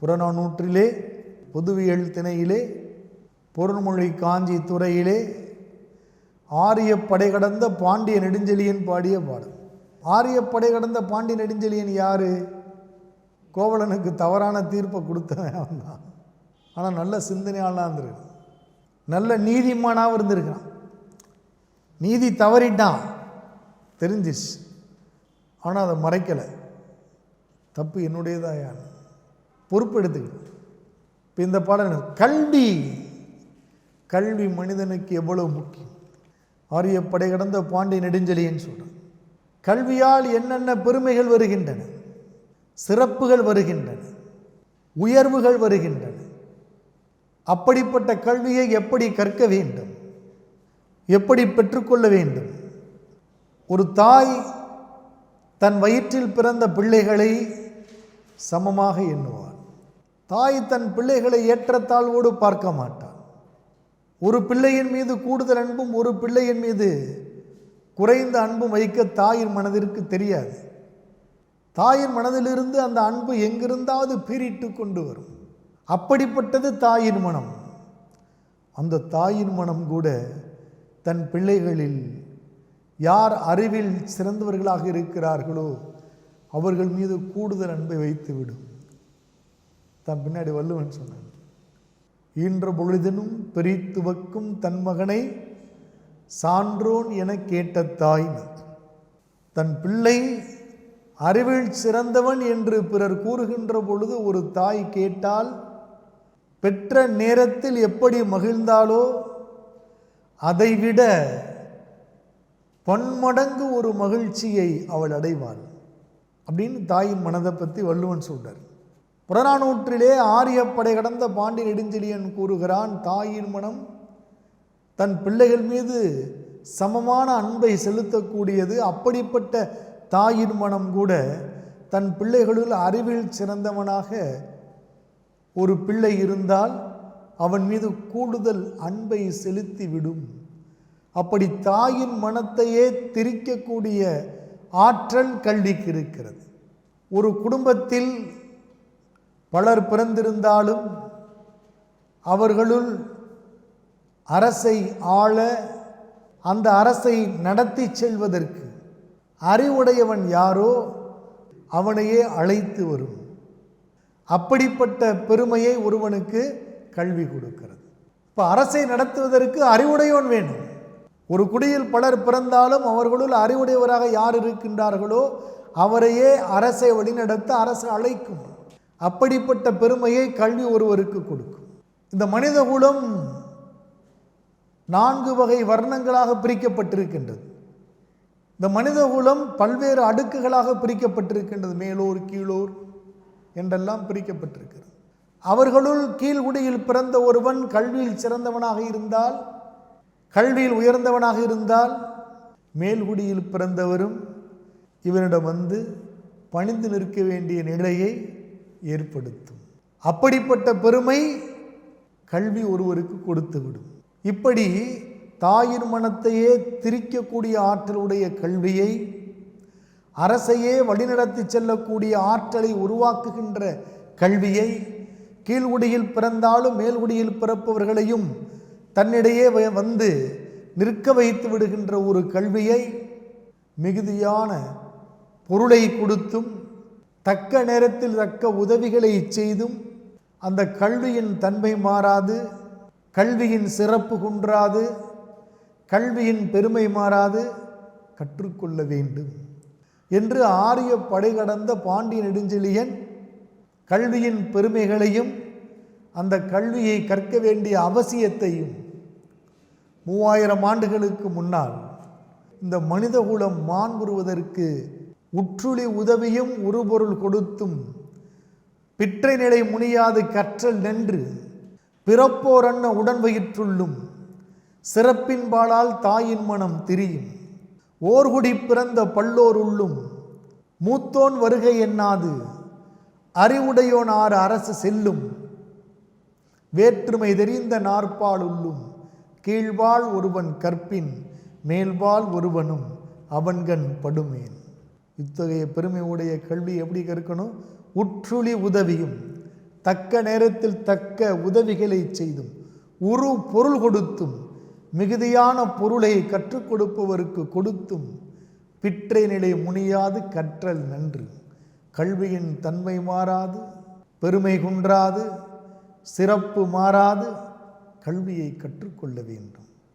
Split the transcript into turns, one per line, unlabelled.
புறநானூற்றிலே பொதுவியல் திணையிலே பொருள்மொழி காஞ்சி துறையிலே ஆரிய படை கடந்த பாண்டிய நெடுஞ்செழியன் பாடிய பாடல். ஆரிய படை கடந்த பாண்டிய நெடுஞ்செழியன் யாரு? கோவலனுக்கு தவறான தீர்ப்பை கொடுத்தவன் அவன் தான். ஆனால் நல்ல சிந்தனையாளாக இருந்திருக்கான். நல்ல நீதிமானாகவும் இருந்திருக்கிறான் நீதி தவறிட்டான். தெரிஞ்சிச்சு ஆனால் அதை மறைக்கலை. தப்பு என்னுடையதான் யான் பொறுப்பு இப்போ இந்த பாடம் கல்வி. கல்வி மனிதனுக்கு எவ்வளவு முக்கியம்? ஆரியப்படை கடந்த பாண்டி நெடுஞ்செழியன் சொல்கிறான் கல்வியால் என்னென்ன பெருமைகள் வருகின்றன? சிறப்புகள் வருகின்றன? உயர்வுகள் வருகின்றன? அப்படிப்பட்ட கல்வியை எப்படி கற்க வேண்டும்? எப்படி பெற்றுக்கொள்ள வேண்டும்? ஒரு தாய் தன் வயிற்றில் பிறந்த பிள்ளைகளை சமமாக எண்ணுவார் தாய் தன் பிள்ளைகளை ஏற்றத்தாழ்வோடு பார்க்க மாட்டான். ஒரு பிள்ளையின் மீது கூடுதல் அன்பும் ஒரு பிள்ளையின் மீது குறைந்த அன்பும் வைக்க தாயின் மனதிற்கு தெரியாது. தாயின் மனதிலிருந்து அந்த அன்பு எங்கிருந்தாவது பீரிட்டு கொண்டு வரும். அப்படிப்பட்டது தாயின் மனம். அந்த தாயின் மனம் கூட தன் பிள்ளைகளில் யார் அறிவில் சிறந்தவர்களாக இருக்கிறார்களோ அவர்கள் மீது கூடுதல் அன்பை வைத்துவிடும். தான் பின்னாடி வள்ளுவன் சொன்னான் ஈன்ற பொழுதினும் பிரித்துவக்கும் தன் மகனை சான்றோன் என கேட்ட தாய் தன் பிள்ளை அறிவில் சிறந்தவன் என்று பிறர் கூறுகின்ற பொழுது ஒரு தாய் கேட்டால் பெற்ற நேரத்தில் எப்படி மகிழ்ந்தாலோ அதைவிட பன்மடங்கு ஒரு மகிழ்ச்சியை அவள் அடைவாள். அப்படின்னு தாயின் மனதை பற்றி வள்ளுவன் சொல்கிறார் புறநானூற்றிலே ஆரியப்படை கடந்த பாண்டி நெடுஞ்செழியன் கூறுகிறான் தாயின் மனம் தன் பிள்ளைகள் மீது சமமான அன்பை செலுத்தக்கூடியது. அப்படிப்பட்ட தாயின் மனம் கூட தன் பிள்ளைகளுள் அறிவில் சிறந்தவனாக ஒரு பிள்ளை இருந்தால் அவன் மீது கூடுதல் அன்பை செலுத்திவிடும். அப்படி தாயின் மனத்தையே திரிக்கக்கூடிய ஆற்றல் கல்விக்கு இருக்கிறது. ஒரு குடும்பத்தில் பலர் பிறந்திருந்தாலும் அவர்களுள் அரசை ஆள அந்த அரசை நடத்தி செல்வதற்கு அறிவுடையவன் யாரோ அவனையே அழைத்து வரும். அப்படிப்பட்ட பெருமையை ஒருவனுக்கு கல்வி கொடுக்கிறது. இப்போ அரசை நடத்துவதற்கு அறிவுடையவன் வேணும். ஒரு குடியில் பலர் பிறந்தாலும் அவர்களுள் அறிவுடையவராக யார் இருக்கின்றார்களோ அவரையே அரசை வழிநடத்த அரசு அழைக்கும். அப்படிப்பட்ட பெருமையை கல்வி ஒருவருக்கு கொடுக்கும். இந்த மனிதகுலம் நான்கு வகை வர்ணங்களாக பிரிக்கப்பட்டிருக்கின்றது. இந்த மனிதகுலம் பல்வேறு அடுக்குகளாக பிரிக்கப்பட்டிருக்கின்றது. மேலோர் கீழோர் என்றெல்லாம் பிரிக்கப்பட்டிருக்கிறது. அவர்களுள் கீழ்குடியில் பிறந்த ஒருவன் கல்வியில் சிறந்தவனாக இருந்தால் கல்வியில் உயர்ந்தவனாக இருந்தால் மேல்குடியில் பிறந்தவரும் இவனிடம் வந்து பணிந்து நிற்க வேண்டிய நிலையை ஏற்படுத்தும். அப்படிப்பட்ட பெருமை கல்வி ஒருவருக்கு கொடுத்துவிடும். இப்படி தாயின் மனத்தையே திரிக்கக்கூடிய ஆற்றலுடைய கல்வியை அரசையே வழிநடத்தி செல்லக்கூடிய ஆற்றலை உருவாக்குகின்ற கல்வியை கீழ்குடியில் பிறந்தாலும் மேல்குடியில் பிறப்பவர்களையும் தன்னிடையே வ- வந்து நிற்க வைத்து விடுகின்ற ஒரு கல்வியை மிகுதியான பொருளை கொடுத்தும் தக்க நேரத்தில் தக்க உதவிகளை செய்தும் அந்த கல்வியின் தன்மை மாறாது கல்வியின் சிறப்பு குன்றாது கல்வியின் பெருமை மாறாது கற்றுக்கொள்ள வேண்டும் என்று ஆரிய படை கடந்த பாண்டிய நெடுஞ்செழியன் கல்வியின் பெருமைகளையும் அந்த கல்வியை கற்க வேண்டிய அவசியத்தையும் மூவாயிரம் ஆண்டுகளுக்கு முன்னால் இந்த மனிதகுலம் மாண்புறுவதற்கு உற்றுளி உதவியும் உருபொருள் கொடுத்தும். பிற்றை நிலை முனியாது கற்றல் நின்று பிறப்போரன்ன உடன் வயிற்றுள்ளும் சிறப்பின்பாலால் தாயின் மனம் திரியும். ஓர்குடி பிறந்த பல்லோருள்ளும். மூத்தோன் வருகை எண்ணாது அறிவுடையோன் ஆறு அரசு செல்லும். வேற்றுமை தெரிந்த நாற்பால் உள்ளும் கீழ்வாள் ஒருவன் கற்பின் மேல்வாள் ஒருவனும் அவன்கண் படுமேன். இத்தகைய பெருமையுடைய கல்வி எப்படி கற்கணும்? உற்றுளி உதவியும் தக்க நேரத்தில் தக்க உதவிகளை செய்தும் உரு பொருள் கொடுத்தும் மிகுதியான பொருளை கற்றுக் கொடுப்பவருக்கு கொடுத்தும் பிற்றை நிலை முனியாது கற்றல் நன்று. கல்வியின் தன்மை மாறாது பெருமை குன்றாது சிறப்பு மாறாது கல்வியை கற்றுக்கொள்ள வேண்டும்.